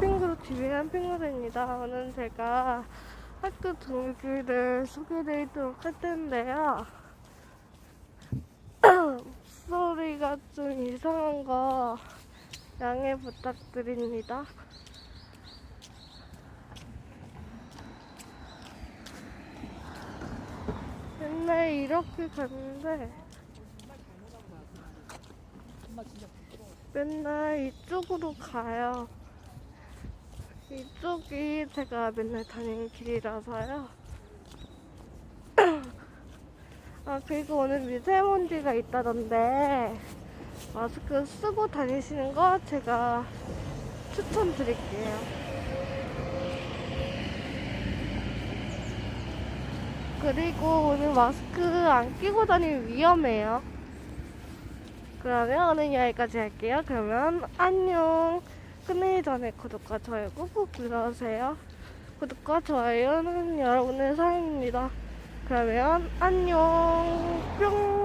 핑크로 TV의 한핑크입니다. 오늘 제가 학교 동기를 소개드리도록 할 텐데요. 소리가 좀 이상한 거 양해 부탁드립니다. 맨날 이렇게 갔는데 맨날 이쪽으로 가요. 이쪽이 제가 맨날 다니는 길이라서요. 아, 그리고 오늘 미세먼지가 있다던데, 마스크 쓰고 다니시는 거 제가 추천드릴게요. 그리고 오늘 마스크 안 끼고 다니면 위험해요. 그러면 오늘 여기까지 할게요. 그러면 안녕. 끝내기 전에 구독과 좋아요 꾹꾹 눌러주세요. 구독과 좋아요는 여러분의 사랑입니다. 그러면 안녕. 뿅.